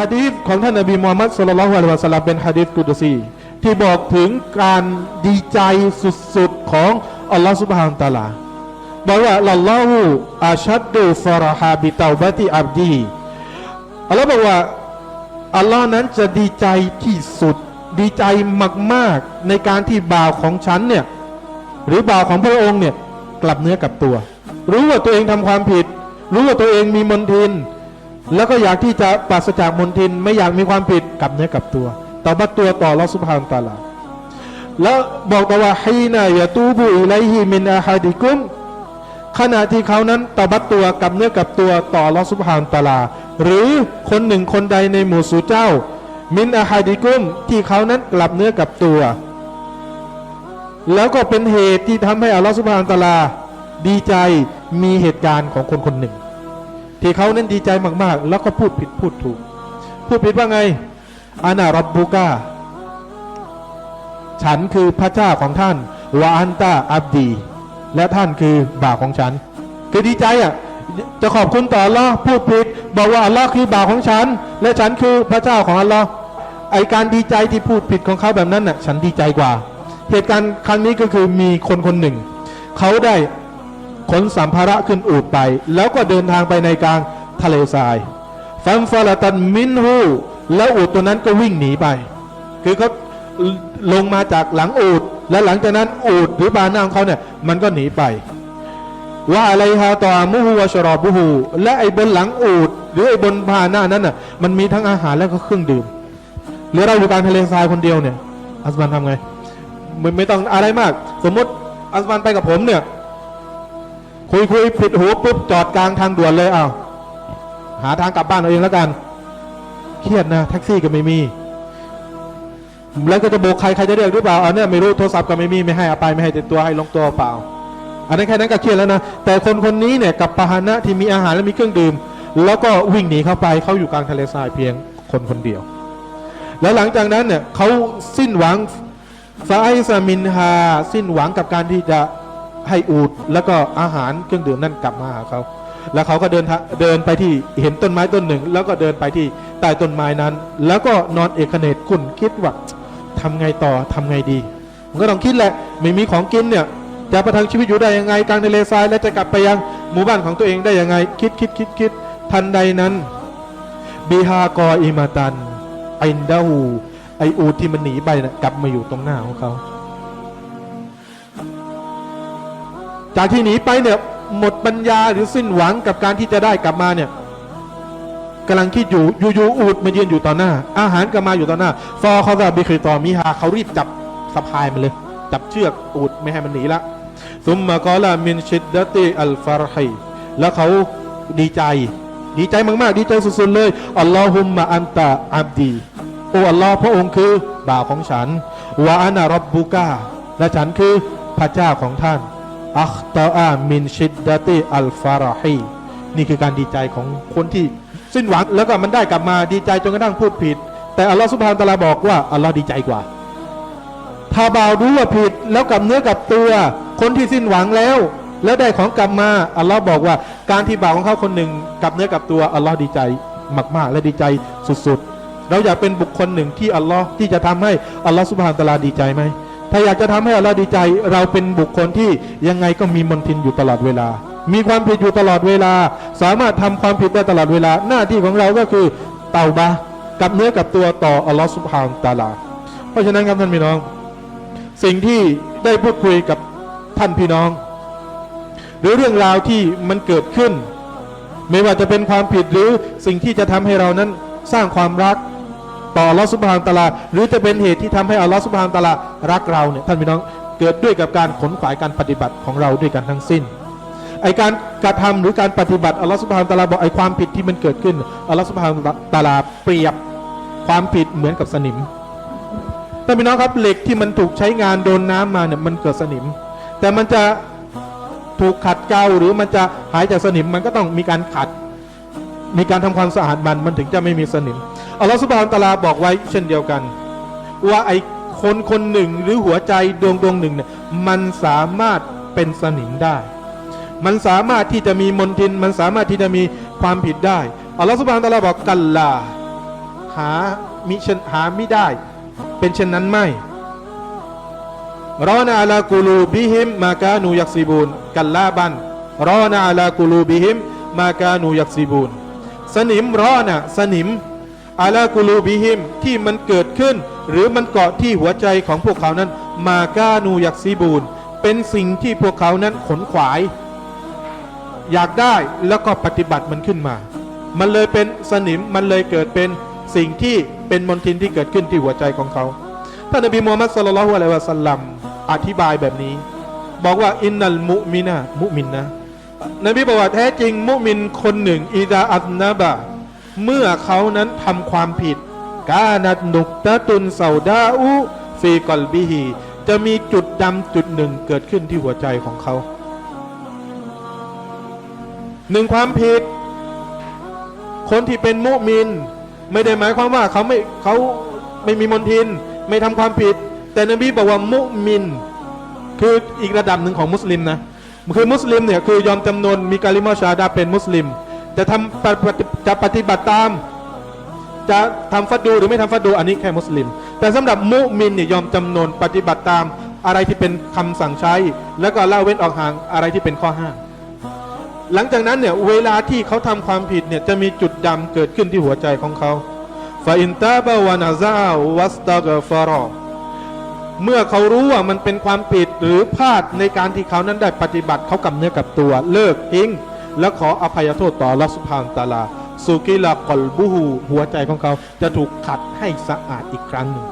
ฮะดีษของท่านนบีมูฮัมมัดสุลลัลฮุอะลัยวะสัลลัมเป็นฮะดีษกุดซีที่บอกถึงการดีใจสุดๆของอัลลอฮฺสุบฮานตะลาบอกว่าลัลลอฮุอาชัดดูฟารฮาบิตาบะติอับดีอัลลอฮ์บอกว่าอัลลอฮ์นั้นจะดีใจที่สุด ดีใจมากๆในการที่บ่าวของฉันเนี่ยหรือบ่าวของพระองค์เนี่ยกลับเนื้อกลับตัว รู้ว่าตัวเองทำความผิด รู้ว่าตัวเองมีมนทิน แล้วก็อยากที่จะปราศจากมนทินไม่อยากมีความผิดกับเนื้อกับตัวต่อบัตตัวต่อลอสุภานตาลาแล้วบอกต่อว่าฮีนายะตูบุอิไลฮิมินอาฮัดิกุมขณะที่เขานั้นตอบัตตัวกับเนื้อกับตัวต่อลอสุภานตาลา หรือคนหนึ่งคนใดในหมู่สู่เจ้า มินอาฮัดิกุมที่เขานั้นกลับเนื้อกับตัว แล้วก็เป็นเหตุที่ทำให้อัลลอฮฺสุบฮานตาลา ดีใจมีเหตุการณ์ของคนคนหนึ่ง ที่เขานั้นดีใจมาก ๆ แล้วก็พูดผิดพูดถูก พูดผิดว่าไงอานารับบุกาฉันคือพระเจ้าของท่านวาอันตาอับดี และท่านคือบ่าวของฉัน คือดีใจอะจะขอบคุณต่ออัลลอฮ์พูดผิด บอกว่าอัลลอฮ์คือบ่าวของฉัน และฉันคือพระเจ้าของอัลลอฮ์ไอการดีใจที่พูดผิดของเขาแบบนั้นน่ะฉันดีใจกว่า เหตุการณ์ครั้งนี้ก็คือมีคนคนหนึ่ง เขาได้ ขนสัมภาระขึ้นอูดไป แล้วก็เดินทางไปในกลางทะเลทรายฟัมฟาลตันมินฮูแล้วอูดตัวนั้นก็วิ่งหนีไป คือเขาลงมาจากหลังอูดและหลังจากนั้นอูดหรือบาหน้าของเขาเนี่ยมันก็หนีไปว่าอะไรฮะต่อมุฮูวะชรอบุฮูและไอ้บนหลังอูดหรือไอ้บนพาหน้านั้นน่ะมันมีทั้งอาหารและก็เครื่องดื่มหรือเราอยู่กลางทะเลทรายคนเดียวเนี่ยอัสมันทำไงไม่ไม่ต้องอะไรมาก สมมติอัสมันไปกับผมเนี่ย คุยคุยผิดหูปุ๊บจอดกลางทางด่วนเลยอ้าวหาทางกลับบ้านเอาเองแล้วกัน เครียดนะแท็กซี่ก็ไม่มี แล้วก็จะโบกใครใครจะเรียกหรือเปล่าเอาเนี่ยไม่รู้โทรศัพท์ก็ไม่มีไม่ให้อาไปไม่ให้ติดตัวให้ลงตัวเปล่า อันนั้นแค่นั้นก็เครียดแล้วนะแต่คนคนนี้เนี่ยกับพาหนะที่มีอาหารและมีเครื่องดื่ม แล้วก็วิ่งหนีเข้าไปเขาอยู่กลางทะเลทรายเพียงคนคนเดียว แล้วหลังจากนั้นเนี่ยเขาสิ้นหวังฟาไอซามินฮาสิ้นหวังกับการที่จะ ให้อูดแล้วก็อาหารเครื่องดื่มนั่นกลับมาหาเขาแล้วเขาก็เดินทาเดินไปที่เห็นต้นไม้ต้นหนึ่ง แล้วก็เดินไปที่ใต้ต้นไม้นั้น แล้วก็นอนเอกเนตกุ่นคิดว่าทำไงต่อทำไงดีมันก็ต้องคิดแหละไม่มีของกินเนี่ยจะประทังชีวิตอยู่ได้ยังไงกลางทะเลทราย และจะกลับไปยังหมู่บ้านของตัวเองได้ยังไง คิดคิดคิดคิดทันใดนั้นบีฮากออิมาตันไอินดาหูไออูดที่มันหนีไปนะกลับมาอยู่ตรงหน้าของเขา จากที่หนีไปเนี่ยหมดปัญญาหรือสิ้นหวังกับการที่จะได้กลับมาเนี่ยกำลังคิดอยู่อยู่ๆอูดมายืนอยู่ต่อหน้า อาหารก็มาอยู่ต่อหน้า ฟอเขาจะบิคริตอมิฮาเขารีบจับสะพายมันเลย จับเชือกอูดไม่ให้มันหนีละซุมมากอลามินชิดดติอัลฟารฮีแล้วเขาดีใจ ดีใจมากๆ ดีใจสุดๆเลยอัลลอฮุมมะอันตะอับดีโอ้อัลลอฮ์พระองค์คือบ่าวของฉันวะอานารับบุกาและฉันคือพระเจ้าของท่าน อัคตาอามินชิดดะติอัลฟาราฮีนี่คือการดีใจของคนที่สิ้นหวังแล้วก็มันได้กลับมาดีใจจนกระทั่งพูดผิด แต่อัลลอฮ์สุบฮานตะลาบอกว่าอัลลอฮ์ดีใจกว่า ถ้าบ่าวรู้ว่าผิดแล้วกลับเนื้อกลับตัว คนที่สิ้นหวังแล้ว แล้วได้ของกลับมาอัลลอฮ์บอกว่าการที่บ่าวของเขาคนหนึ่งกลับเนื้อกลับตัวอัลลอฮ์ดีใจมาก ๆ และดีใจสุดๆ เราอยากเป็นบุคคลหนึ่งที่อัลลอฮ์ที่จะทำให้อัลลอฮ์สุบฮานตะลาดีใจไหม ถ้าอยากจะทำให้อัลลอฮ์ดีใจ เราเป็นบุคคลที่ยังไงก็มีมนทินอยู่ตลอดเวลา มีความผิดอยู่ตลอดเวลา สามารถทำความผิดได้ตลอดเวลา หน้าที่ของเราก็คือเตาบะกลับเนื้อกลับตัวต่ออัลลอฮ์สุบฮานตะอาลา เพราะฉะนั้นครับท่านพี่น้อง สิ่งที่ได้พูดคุยกับท่านพี่น้อง หรือเรื่องราวที่มันเกิดขึ้น ไม่ว่าจะเป็นความผิดหรือสิ่งที่จะทำให้เรานั้นสร้างความรัก ต่ออัลลอฮฺสุบฮานตะอาลา หรือจะเป็นเหตุที่ทำให้อัลลอฮฺสุบฮานตะลารักเราเนี่ยท่านพี่น้องเกิดด้วยกับการขนขวายการปฏิบัติของเราด้วยกันทั้งสิ้นไอการกระทำหรือการปฏิบัติอัลลอฮฺสุบฮานตะลาบอกไอความผิดที่มันเกิดขึ้นอัลลอฮฺสุบฮานตะลาเปรียบความผิดเหมือนกับสนิมท่านพี่น้องครับเหล็กที่มันถูกใช้งานโดนน้ำมาเนี่ยมันเกิดสนิม แต่มันจะถูกขัดเกลาหรือมันจะหายจากสนิมมันก็ต้องมีการขัด มีการทำความสะอาดมันมันถึงจะไม่มีสนิม อัลลอฮฺสุบฮานตะลาบอกไว้เช่นเดียวกัน ว่าไอ้คนคนหนึ่งหรือหัวใจดวงดวงหนึ่งเนี่ยมันสามารถเป็นสนิมได้ มันสามารถที่จะมีมนทิน มันสามารถที่จะมีความผิดได้อัลลอฮฺสุบฮานตะลาบอกกัลลาหามิเช่นหาไม่ได้ เป็นเช่นนั้นไม่รอนาลากูลูบิฮิมมากานูยักซีบูนกัลลาบันรอนาลากูลูบิฮิมมากานูยักซีบูนสนิมรอนะสนิม อาลากูลูบิฮิมที่มันเกิดขึ้น หรือมันเกาะที่หัวใจของพวกเขานั้น มากานูยักซีบูนเป็นสิ่งที่พวกเขานั้นขนขวาย อยากได้แล้วก็ปฏิบัติมันขึ้นมา มันเลยเป็นสนิมมันเลยเกิดเป็นสิ่งที่เป็นมลทินที่เกิดขึ้นที่หัวใจของเขาท่านนบีมูฮัมมัดสุลลัลฮุอะลัยวะสัลลัมอธิบายแบบนี้ บอกว่าอินนัลมุมินะมุมินนะนบีบอกว่าแท้จริงมุมินคนหนึ่งอิดาอัตนาบะ เมื่อเขานั้นทำความผิดกานัดนุกตะตุนเซาดาอูฟีกอลบิฮีจะมีจุดดำจุดหนึ่งเกิดขึ้นที่หัวใจของเขา หนึ่งความผิด คนที่เป็นมุมิน ไม่ได้หมายความว่าเขาไม่เขาไม่มีมนทิน ไม่ทำความผิด แต่นบีบอกว่ามุมิน คืออีกระดับหนึ่งของมุสลิมนะคือมุสลิมเนี่ยคือยอมจำนวนมีกาลิมาชาดาเป็นมุสลิม จะทำจะปฏิบัติตาม จะทำฟัดดูหรือไม่ทำฟัดดูอันนี้แค่มุสลิม แต่สำหรับมุมินเนี่ยยอมจำนนปฏิบัติตามอะไรที่เป็นคำสั่งใช้ แล้วก็ละเว้นออกห่างอะไรที่เป็นข้อห้ามหลังจากนั้นเนี่ยเวลาที่เขาทำความผิดเนี่ยจะมีจุดดำเกิดขึ้นที่หัวใจของเขาฟาอินตาบะวานาซาวัสตากฟารอเมื่อเขารู้ว่ามันเป็นความผิดหรือพลาดในการที่เขานั้นได้ปฏิบัติเขากับเนื้อกับตัว เลิกทิ้ง และขออภัยโทษต่อรัสุบฮานตาลาสุกิลากอลบูฮูหัวใจของเขาจะถูกขัดให้สะอาดอีกครั้งหนึ่ง